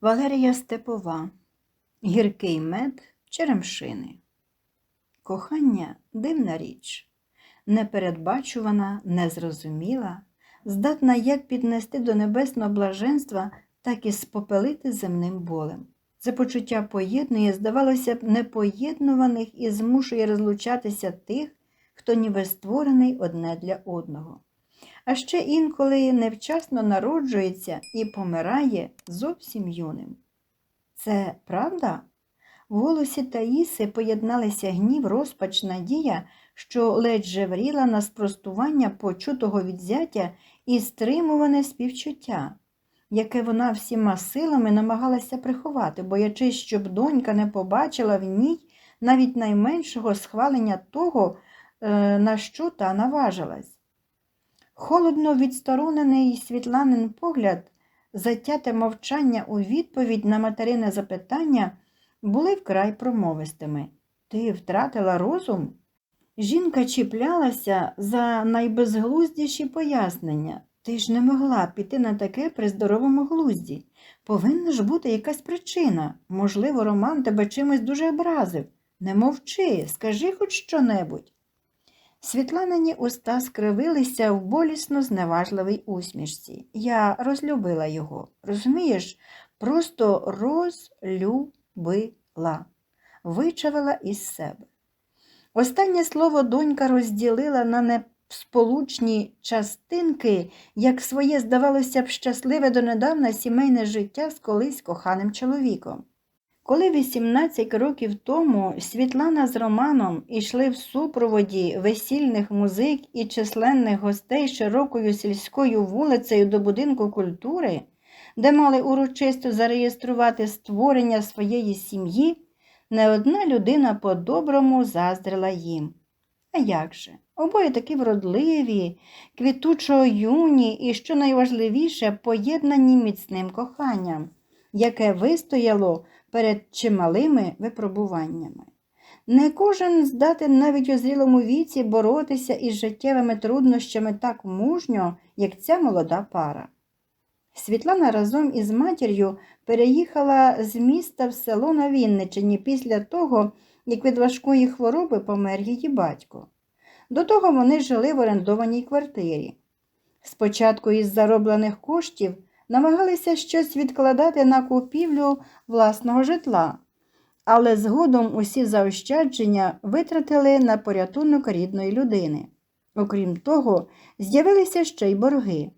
Валерія Степова, гіркий мед черемшини. Кохання дивна річ, непередбачувана, незрозуміла, здатна як піднести до небесного блаженства, так і спопелити земним болем. Це почуття поєднує, здавалося б, непоєднуваних і змушує розлучатися тих, хто ніби створений одне для одного. А ще інколи невчасно народжується і помирає зовсім юним. Це правда? В голосі Таїси поєдналися гнів, розпач, надія, що ледь жевріла на спростування почутого відзяття і стримуване співчуття, яке вона всіма силами намагалася приховати, боячись, щоб донька не побачила в ній навіть найменшого схвалення того, е, на що та наважилась. Холодно відсторонений Світланин погляд, затяте мовчання у відповідь на материне запитання були вкрай промовистими. Ти втратила розум? Жінка чіплялася за найбезглуздіші пояснення. Ти ж не могла піти на таке при здоровому глузді. Повинна ж бути якась причина. Можливо, Роман тебе чимось дуже образив. Не мовчи, скажи хоч що-небудь. Світланині уста скривилися в болісно зневажливій усмішці. Я розлюбила його. Розумієш, просто розлюбила, вичавила із себе. Останнє слово донька розділила на несполучні частинки, як своє, здавалося б, щасливе донедавна сімейне життя з колись коханим чоловіком. Коли 18 років тому Світлана з Романом ішли в супроводі весільних музик і численних гостей широкою сільською вулицею до будинку культури, де мали урочисто зареєструвати створення своєї сім'ї, не одна людина по-доброму заздрила їм. А як же? Обоє такі вродливі, квітучо юні і, що найважливіше, поєднані міцним коханням, яке вистояло перед чималими випробуваннями. Не кожен здатен навіть у зрілому віці боротися із життєвими труднощами так мужньо, як ця молода пара. Світлана разом із матір'ю переїхала з міста в село на Вінничині після того, як від важкої хвороби помер її батько. До того вони жили в орендованій квартирі. Спочатку із зароблених коштів намагалися щось відкладати на купівлю власного житла, але згодом усі заощадження витратили на порятунок рідної людини. Окрім того, з'явилися ще й борги.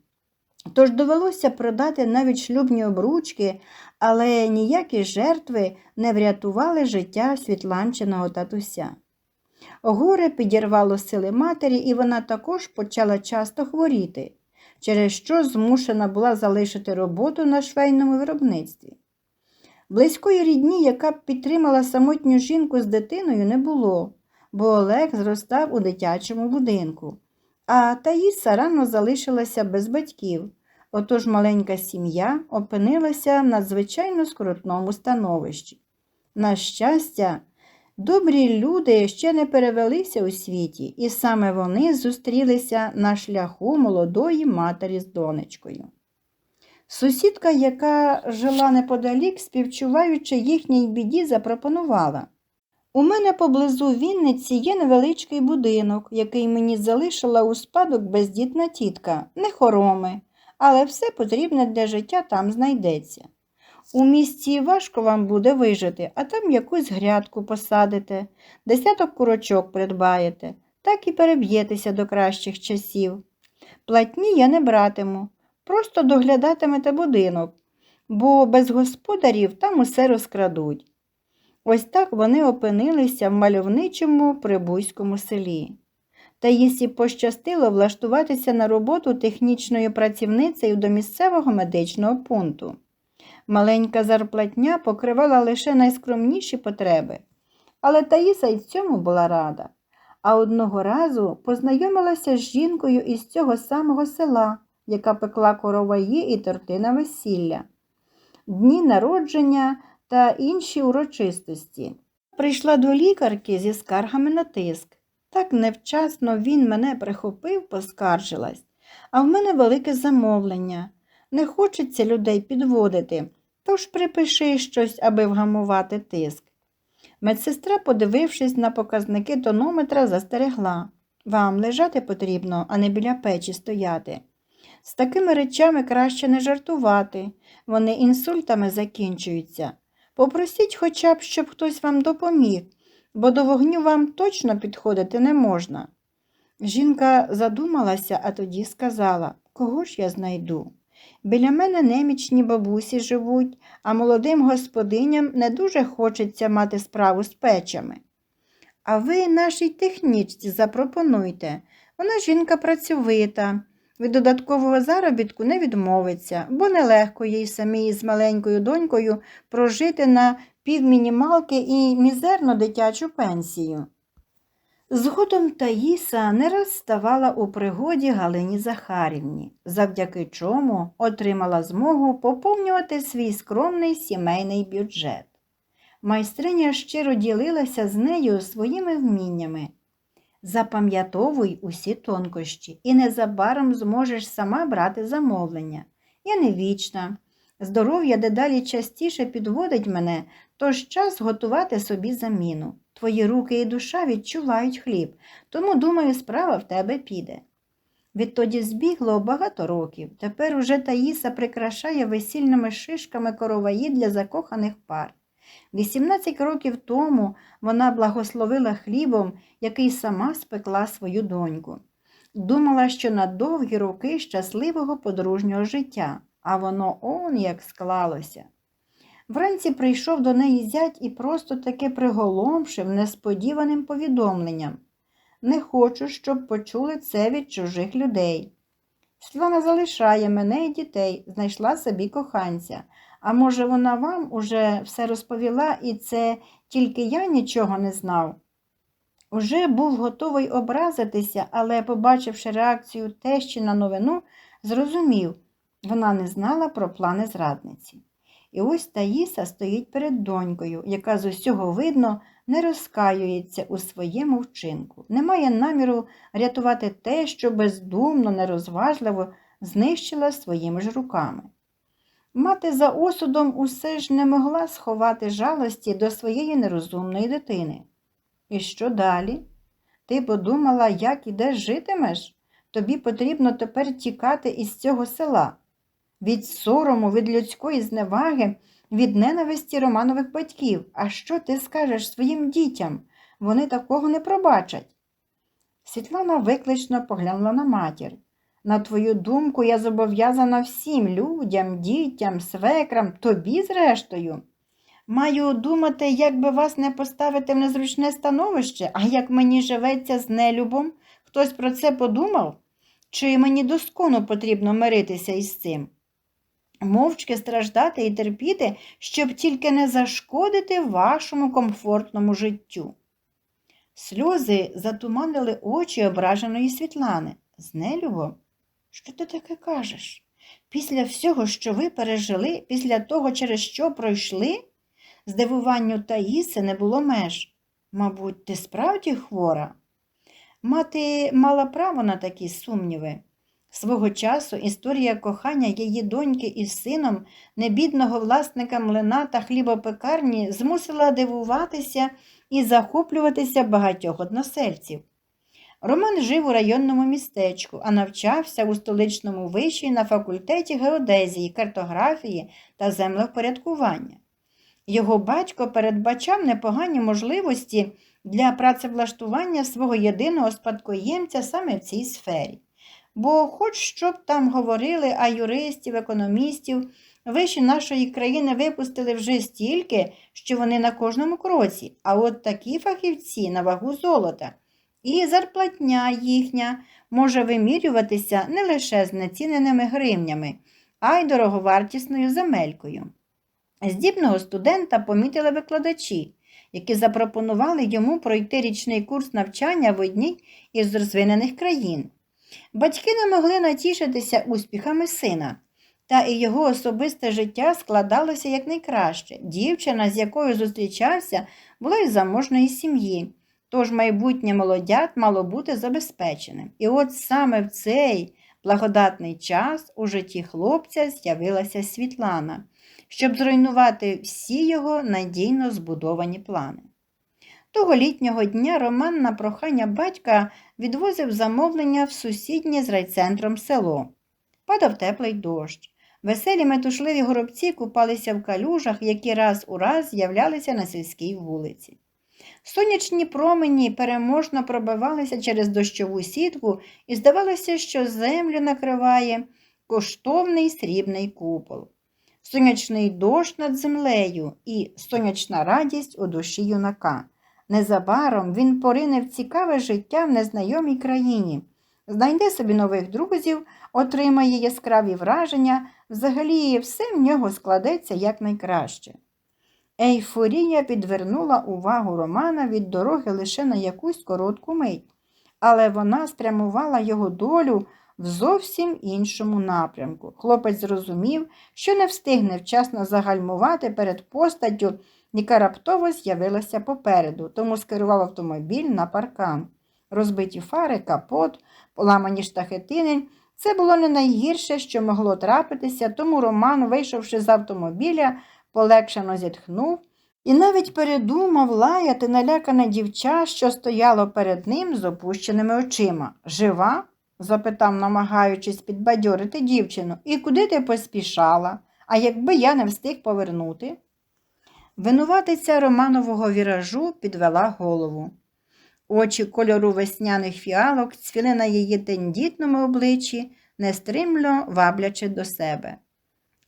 Тож довелося продати навіть шлюбні обручки, але ніякі жертви не врятували життя світланчиного татуся. Горе підірвало сили матері, і вона також почала часто хворіти через що змушена була залишити роботу на швейному виробництві. Близької рідні, яка б підтримала самотню жінку з дитиною, не було, бо Олег зростав у дитячому будинку, а Таїса рано залишилася без батьків. Отож маленька сім'я опинилася в надзвичайно скрутному становищі. На щастя, Добрі люди ще не перевелися у світі, і саме вони зустрілися на шляху молодої матері з донечкою. Сусідка, яка жила неподалік, співчуваючи їхній біді, запропонувала У мене поблизу Вінниці є невеличкий будинок, який мені залишила у спадок бездітна тітка, не хороми, але все потрібне для життя там знайдеться. У місті важко вам буде вижити, а там якусь грядку посадите, десяток курочок придбаєте, так і переб'єтеся до кращих часів. Платні я не братиму, просто доглядатимете будинок, бо без господарів там усе розкрадуть. Ось так вони опинилися в мальовничому прибузькому селі. Та їсі пощастило влаштуватися на роботу технічною працівницею до місцевого медичного пункту. Маленька зарплатня покривала лише найскромніші потреби, але Таїса й цьому була рада. А одного разу познайомилася з жінкою із цього самого села, яка пекла короваї і торти на весілля, дні народження та інші урочистості. Прийшла до лікарки зі скаргами на тиск. Так невчасно він мене прихопив, поскаржилась, а в мене велике замовлення. Не хочеться людей підводити Тож припиши щось, аби вгамувати тиск. Медсестра, подивившись на показники тонометра, застерегла. Вам лежати потрібно, а не біля печі стояти. З такими речами краще не жартувати, вони інсультами закінчуються. Попросіть хоча б, щоб хтось вам допоміг, бо до вогню вам точно підходити не можна. Жінка задумалася, а тоді сказала, кого ж я знайду? Біля мене немічні бабусі живуть, а молодим господиням не дуже хочеться мати справу з печами. А ви нашій технічці запропонуйте. Вона жінка працьовита, від додаткового заробітку не відмовиться, бо нелегко їй самій з маленькою донькою прожити на півмінімалки і мізерну дитячу пенсію. Згодом Таїса не раз ставала у пригоді Галині Захарівні, завдяки чому отримала змогу поповнювати свій скромний сімейний бюджет. Майстриня щиро ділилася з нею своїми вміннями. Запам'ятовуй усі тонкощі і незабаром зможеш сама брати замовлення. Я не вічна. Здоров'я дедалі частіше підводить мене, тож час готувати собі заміну. Твої руки і душа відчувають хліб, тому, думаю, справа в тебе піде. Відтоді збігло багато років. Тепер уже Таїса прикрашає весільними шишками короваї для закоханих пар. 18 років тому вона благословила хлібом, який сама спекла свою доньку. Думала, що на довгі роки щасливого подружнього життя, а воно он як склалося. Вранці прийшов до неї зять і просто таки приголомшив несподіваним повідомленням. Не хочу, щоб почули це від чужих людей. Світлана залишає мене і дітей, знайшла собі коханця. А може, вона вам уже все розповіла, і це тільки я нічого не знав. Уже був готовий образитися, але, побачивши реакцію тещі на новину, зрозумів, вона не знала про плани зрадниці. І ось Таїса стоїть перед донькою, яка з усього видно не розкаюється у своєму вчинку, не має наміру рятувати те, що бездумно, нерозважливо знищила своїми ж руками. Мати за осудом усе ж не могла сховати жалості до своєї нерозумної дитини. І що далі? Ти подумала, як і де житимеш? Тобі потрібно тепер тікати із цього села, від сорому, від людської зневаги, від ненависті Романових батьків. А що ти скажеш своїм дітям? Вони такого не пробачать. Світлана виклично поглянула на матір. На твою думку, я зобов'язана всім людям, дітям, свекрам, тобі, зрештою. Маю думати, як би вас не поставити в незручне становище, а як мені живеться з нелюбом, хтось про це подумав? Чи мені доскону потрібно миритися із цим? Мовчки страждати і терпіти, щоб тільки не зашкодити вашому комфортному життю. Сльози затуманили очі ображеної Світлани. З нелюбом? Що ти таке кажеш? Після всього, що ви пережили, після того, через що пройшли? Здивуванню Таїси не було меж. Мабуть, ти справді хвора? Мати мала право на такі сумніви. Свого часу історія кохання її доньки із сином, небідного власника млина та хлібопекарні, змусила дивуватися і захоплюватися багатьох односельців. Роман жив у районному містечку, а навчався у столичному виші на факультеті геодезії, картографії та землевпорядкування. Його батько передбачав непогані можливості для працевлаштування свого єдиного спадкоємця саме в цій сфері. Бо, хоч що б там говорили, а юристів, економістів, виші нашої країни випустили вже стільки, що вони на кожному кроці, а от такі фахівці на вагу золота. І зарплатня їхня може вимірюватися не лише з націненими гривнями, а й дороговартісною земелькою. Здібного студента помітили викладачі, які запропонували йому пройти річний курс навчання в одній із розвинених країн. Батьки не могли натішитися успіхами сина, та і його особисте життя складалося якнайкраще. Дівчина, з якою зустрічався, була із заможної сім'ї. Тож майбутнє молодят мало бути забезпеченим. І от саме в цей благодатний час у житті хлопця з'явилася Світлана. щоб зруйнувати всі його надійно збудовані плани. Того літнього дня Роман на прохання батька відвозив замовлення в сусіднє з райцентром село. Падав теплий дощ. Веселі метушливі горобці купалися в калюжах, які раз у раз з'являлися на сільській вулиці. Сонячні промені переможно пробивалися через дощову сітку, і здавалося, що землю накриває коштовний срібний купол. Сонячний дощ над землею і сонячна радість у душі юнака. Незабаром він порине в цікаве життя в незнайомій країні, знайде собі нових друзів, отримає яскраві враження, взагалі все в нього складеться якнайкраще. Ейфорія підвернула увагу Романа від дороги лише на якусь коротку мить, але вона спрямувала його долю в зовсім іншому напрямку. Хлопець зрозумів, що не встигне вчасно загальмувати перед постаттю, яка раптово з'явилася попереду, тому скерував автомобіль на паркан. Розбиті фари, капот, поламані штахетини. Це було не найгірше, що могло трапитися, тому Роман, вийшовши з автомобіля, полегшено зітхнув і навіть передумав лаяти налякане дівча, що стояло перед ним з опущеними очима. Жива? запитав, намагаючись підбадьорити дівчину. І куди ти поспішала? А якби я не встиг повернути? Винуватиця Романового віражу підвела голову. Очі кольору весняних фіалок цвіли на її тендітному обличчі, нестримло ваблячи до себе.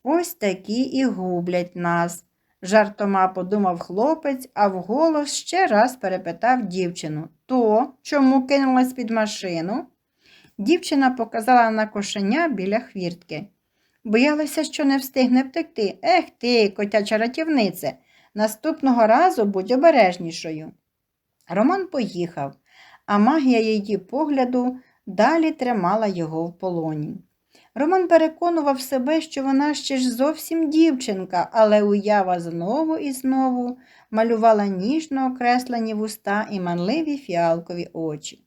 Ось такі і гублять нас, жартома подумав хлопець, а вголос ще раз перепитав дівчину. То, чому кинулась під машину? Дівчина показала на кошеня біля хвіртки. Боялася, що не встигне втекти. Ех ти, котяча ратівнице, наступного разу будь обережнішою. Роман поїхав, а магія її погляду далі тримала його в полоні. Роман переконував себе, що вона ще ж зовсім дівчинка, але уява знову і знову малювала ніжно окреслені вуста і манливі фіалкові очі.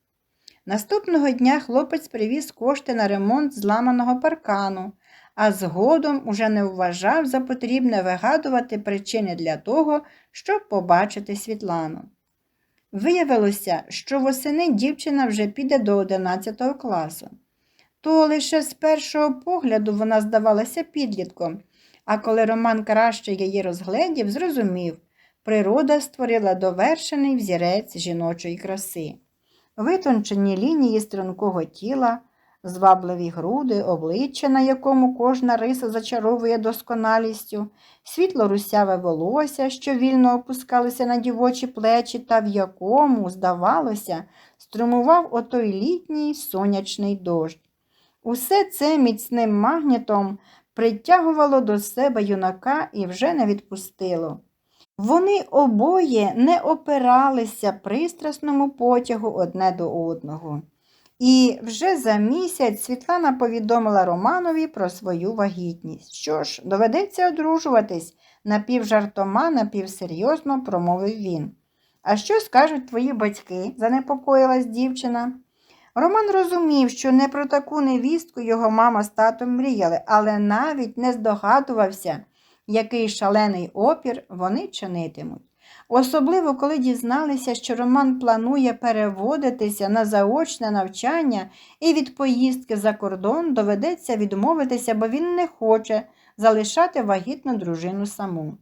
Наступного дня хлопець привіз кошти на ремонт зламаного паркану, а згодом уже не вважав за потрібне вигадувати причини для того, щоб побачити Світлану. Виявилося, що восени дівчина вже піде до 11 класу. То лише з першого погляду вона здавалася підлітком, а коли Роман краще її розгледів, зрозумів, природа створила довершений взірець жіночої краси. Витончені лінії стрункого тіла, звабливі груди, обличчя, на якому кожна риса зачаровує досконалістю, світло русяве волосся, що вільно опускалося на дівочі плечі, та в якому, здавалося, струмував отой літній сонячний дощ. Усе це міцним магнітом притягувало до себе юнака і вже не відпустило. Вони обоє не опиралися пристрасному потягу одне до одного. І вже за місяць Світлана повідомила Романові про свою вагітність. Що ж, доведеться одружуватись, напівжартома, напівсерйозно промовив він. А що скажуть твої батьки? занепокоїлась дівчина. Роман розумів, що не про таку невістку його мама з татом мріяли, але навіть не здогадувався, який шалений опір вони чинитимуть. Особливо, коли дізналися, що Роман планує переводитися на заочне навчання і від поїздки за кордон доведеться відмовитися, бо він не хоче залишати вагітну дружину саму.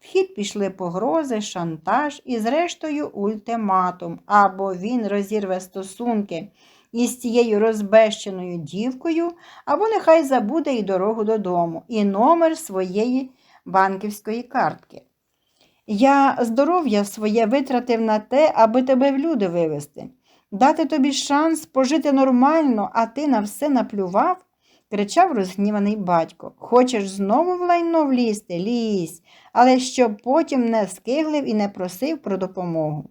В хід пішли погрози, шантаж і, зрештою, ультиматум, або він розірве стосунки із цією розбещеною дівкою, або нехай забуде і дорогу додому, і номер своєї банківської картки. Я здоров'я своє витратив на те, аби тебе в люди вивести, дати тобі шанс пожити нормально, а ти на все наплював, кричав розгніваний батько. Хочеш знову в лайно влізти? Лізь, але щоб потім не скиглив і не просив про допомогу.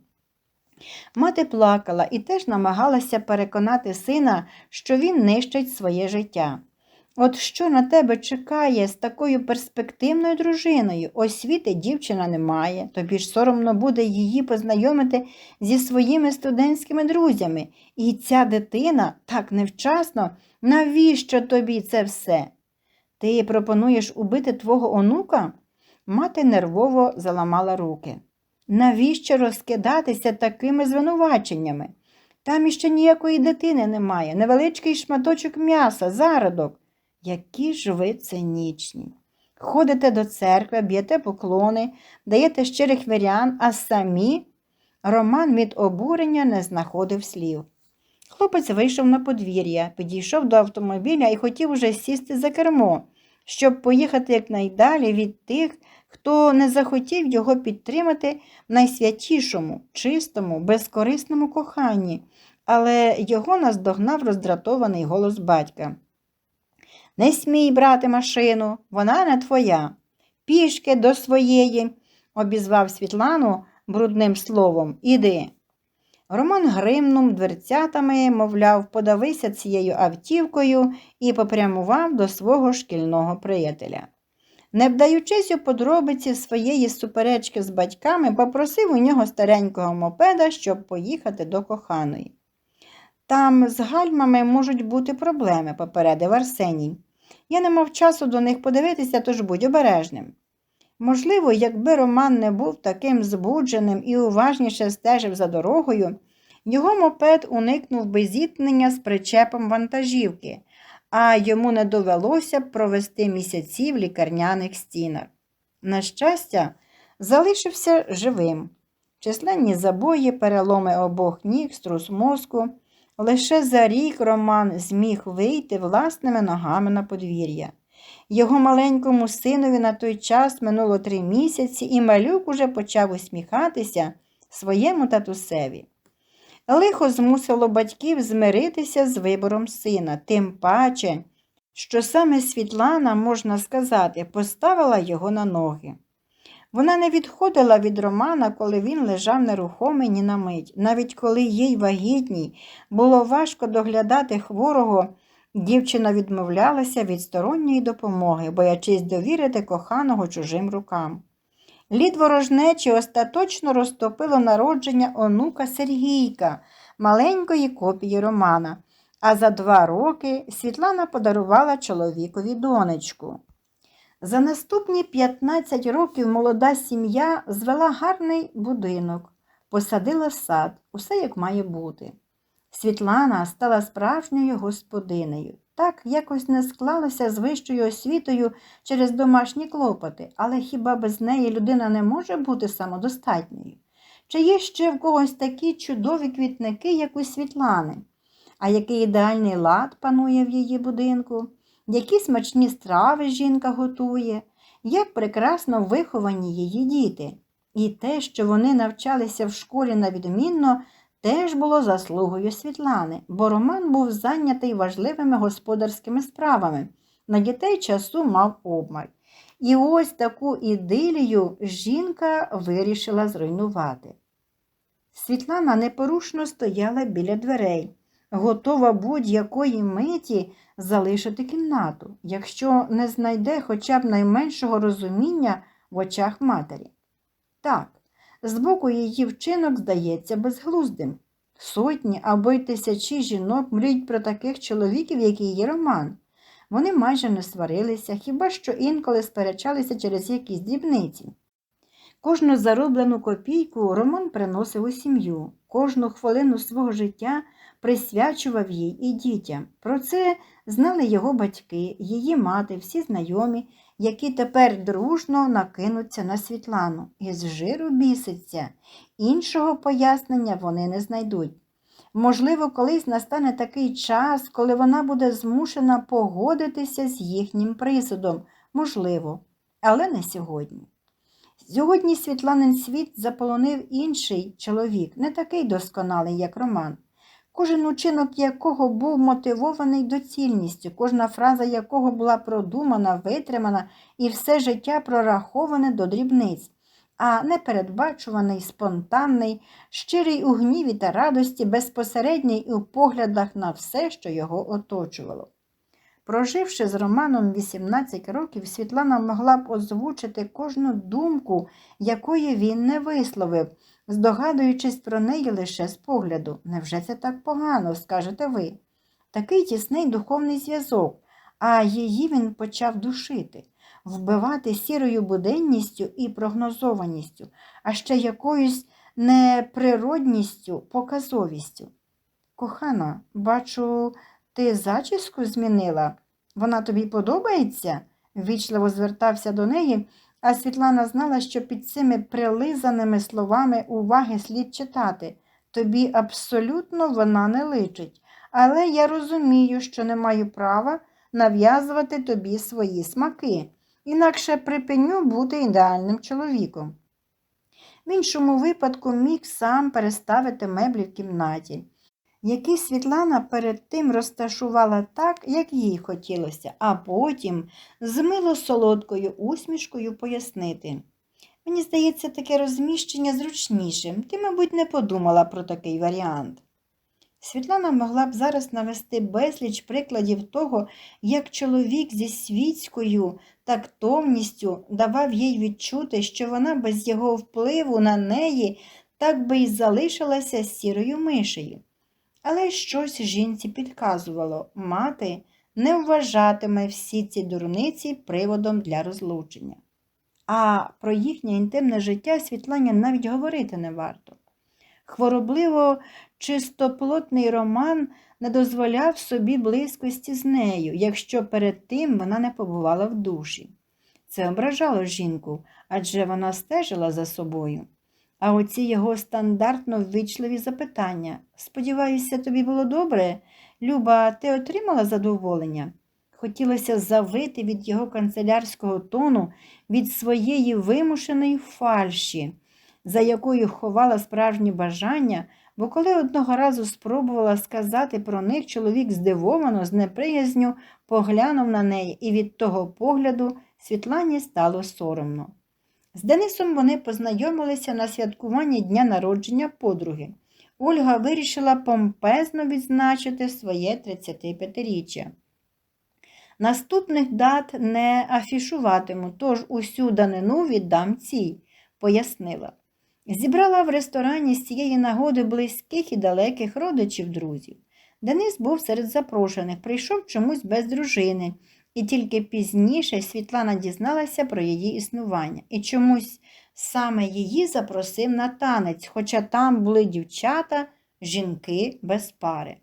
Мати плакала і теж намагалася переконати сина, що він нищить своє життя. От що на тебе чекає з такою перспективною дружиною? Освіти дівчина не має, тобі ж соромно буде її познайомити зі своїми студентськими друзями. І ця дитина так невчасно, навіщо тобі це все? Ти пропонуєш убити твого онука? Мати нервово заламала руки. Навіщо розкидатися такими звинуваченнями? Там іще ніякої дитини немає, невеличкий шматочок м'яса, зародок. Які ж ви цинічні. Ходите до церкви, б'єте поклони, даєте щирих вірян, а самі Роман від обурення не знаходив слів. Хлопець вийшов на подвір'я, підійшов до автомобіля і хотів уже сісти за кермо, щоб поїхати якнайдалі від тих, хто не захотів його підтримати в найсвятішому, чистому, безкорисному коханні, але його наздогнав роздратований голос батька. Не смій брати машину, вона не твоя. Пішки до своєї, обізвав Світлану брудним словом. Іди. Роман гримнув дверцятами, мовляв, подавися цією автівкою і попрямував до свого шкільного приятеля. Не вдаючись у подробиці своєї суперечки з батьками, попросив у нього старенького мопеда, щоб поїхати до коханої. Там з гальмами можуть бути проблеми, попередив Арсеній. Я не мав часу до них подивитися, тож будь обережним. Можливо, якби Роман не був таким збудженим і уважніше стежив за дорогою, його мопед уникнув би зіткнення з причепом вантажівки, а йому не довелося б провести місяці в лікарняних стінах. На щастя, залишився живим. Численні забої, переломи обох ніг, струс мозку. Лише за рік Роман зміг вийти власними ногами на подвір'я. Його маленькому синові на той час минуло три місяці, і малюк уже почав усміхатися своєму татусеві. Лихо змусило батьків змиритися з вибором сина, тим паче, що саме Світлана, можна сказати, поставила його на ноги. Вона не відходила від Романа, коли він лежав нерухомий ні на мить. Навіть коли їй вагітній було важко доглядати хворого, дівчина відмовлялася від сторонньої допомоги, боячись довірити коханого чужим рукам. Лід ворожнечі остаточно розтопило народження онука Сергійка, маленької копії Романа, а за два роки Світлана подарувала чоловікові донечку. За наступні 15 років молода сім'я звела гарний будинок, посадила сад, усе як має бути. Світлана стала справжньою господинею. Так якось не склалося з вищою освітою через домашні клопоти, але хіба без неї людина не може бути самодостатньою? Чи є ще в когось такі чудові квітники, як у Світлани? А який ідеальний лад панує в її будинку? Які смачні страви жінка готує, як прекрасно виховані її діти. І те, що вони навчалися в школі на відмінно, теж було заслугою Світлани, бо Роман був зайнятий важливими господарськими справами. На дітей часу мав обмаль. І ось таку ідилію жінка вирішила зруйнувати. Світлана непорушно стояла біля дверей, готова будь-якої миті залишити кімнату, якщо не знайде хоча б найменшого розуміння в очах матері. Так, збоку її вчинок здається безглуздим. Сотні або й тисячі жінок мріють про таких чоловіків, як її Роман. Вони майже не сварилися, хіба що інколи сперечалися через якісь дрібниці. Кожну зароблену копійку Роман приносив у сім'ю, кожну хвилину свого життя присвячував їй і дітям. Про це знали його батьки, її мати, всі знайомі, які тепер дружно накинуться на Світлану. Із жиру біситься, іншого пояснення вони не знайдуть. Можливо, колись настане такий час, коли вона буде змушена погодитися з їхнім присудом. Можливо, але не сьогодні. Сьогодні Світланин світ заполонив інший чоловік, не такий досконалий, як Роман кожен учинок якого був мотивований доцільністю, кожна фраза якого була продумана, витримана і все життя прораховане до дрібниць, а непередбачуваний, спонтанний, щирий у гніві та радості, безпосередній у поглядах на все, що його оточувало. Проживши з Романом 18 років, Світлана могла б озвучити кожну думку, якої він не висловив, здогадуючись про неї лише з погляду. Невже це так погано, скажете ви? Такий тісний духовний зв'язок, а її він почав душити, вбивати сірою буденністю і прогнозованістю, а ще якоюсь неприродністю, показовістю. Кохана, бачу, ти зачіску змінила? Вона тобі подобається? ввічливо звертався до неї, а Світлана знала, що під цими прилизаними словами уваги слід читати. Тобі абсолютно вона не личить, але я розумію, що не маю права нав'язувати тобі свої смаки, інакше припиню бути ідеальним чоловіком. В іншому випадку міг сам переставити меблі в кімнаті, які Світлана перед тим розташувала так, як їй хотілося, а потім з мило-солодкою усмішкою пояснити. Мені здається, таке розміщення зручнішим. Ти, мабуть, не подумала про такий варіант. Світлана могла б зараз навести безліч прикладів того, як чоловік зі світською тактовністю давав їй відчути, що вона без його впливу на неї так би й залишилася сірою мишею. Але щось жінці підказувало мати не вважатиме всі ці дурниці приводом для розлучення. А про їхнє інтимне життя Світлані навіть говорити не варто. Хворобливо чистоплотний роман не дозволяв собі близькості з нею, якщо перед тим вона не побувала в душі. Це ображало жінку, адже вона стежила за собою. А оці його стандартно ввічливі запитання. Сподіваюся, тобі було добре? Люба, ти отримала задоволення? Хотілося завити від його канцелярського тону, від своєї вимушеної фальші, за якою ховала справжні бажання, бо коли одного разу спробувала сказати про них, чоловік здивовано, з неприязню поглянув на неї, і від того погляду Світлані стало соромно. З Денисом вони познайомилися на святкуванні дня народження подруги. Ольга вирішила помпезно відзначити своє 35-річчя. Наступних дат не афішуватиму, тож усю данину віддам цій, пояснила. Зібрала в ресторані з цієї нагоди близьких і далеких родичів друзів. Денис був серед запрошених, прийшов чомусь без дружини, і тільки пізніше Світлана дізналася про її існування і чомусь саме її запросив на танець, хоча там були дівчата, жінки без пари.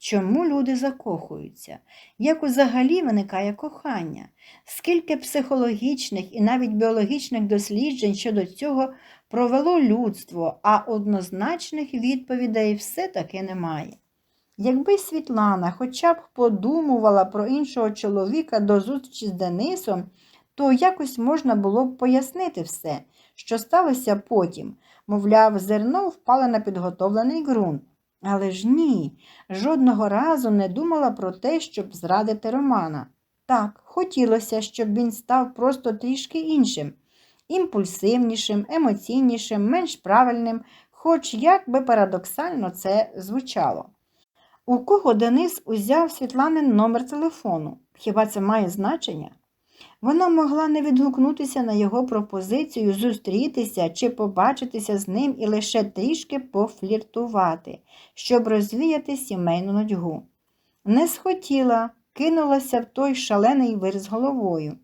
Чому люди закохуються? Як взагалі виникає кохання? Скільки психологічних і навіть біологічних досліджень щодо цього провело людство, а однозначних відповідей все-таки немає. Якби Світлана хоча б подумувала про іншого чоловіка до зустрічі з Денисом, то якось можна було б пояснити все, що сталося потім, мовляв, зерно впало на підготовлений ґрунт. Але ж ні, жодного разу не думала про те, щоб зрадити Романа. Так, хотілося, щоб він став просто трішки іншим, імпульсивнішим, емоційнішим, менш правильним, хоч як би парадоксально це звучало. У кого Денис узяв Світланин номер телефону? Хіба це має значення? Вона могла не відгукнутися на його пропозицію зустрітися чи побачитися з ним і лише трішки пофліртувати, щоб розвіяти сімейну нудьгу. Не схотіла, кинулася в той шалений вир з головою.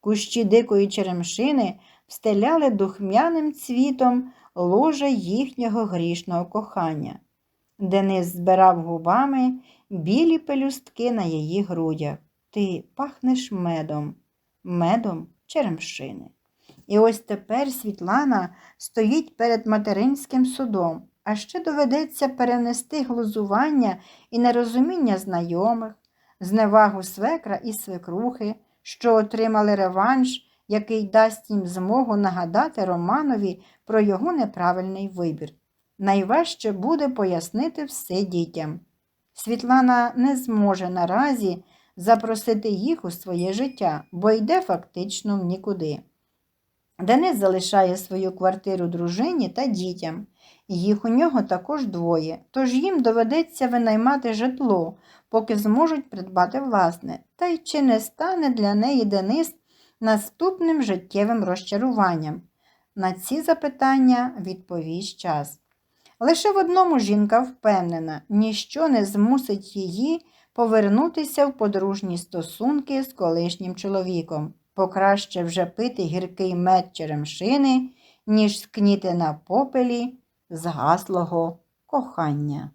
Кущі дикої черемшини встеляли духмяним цвітом ложе їхнього грішного кохання. Денис збирав губами білі пелюстки на її грудях. Ти пахнеш медом медом черемшини. І ось тепер Світлана стоїть перед материнським судом, а ще доведеться перенести глузування і нерозуміння знайомих, зневагу свекра і свекрухи, що отримали реванш, який дасть їм змогу нагадати Романові про його неправильний вибір. Найважче буде пояснити все дітям. Світлана не зможе наразі запросити їх у своє життя, бо йде фактично в нікуди. Денис залишає свою квартиру дружині та дітям. Їх у нього також двоє, тож їм доведеться винаймати житло, поки зможуть придбати власне, та й чи не стане для неї Денис наступним життєвим розчаруванням. На ці запитання відповість час. Лише в одному жінка впевнена, ніщо не змусить її повернутися в подружні стосунки з колишнім чоловіком, покраще вже пити гіркий мед черемшини, ніж скніти на попелі згаслого кохання.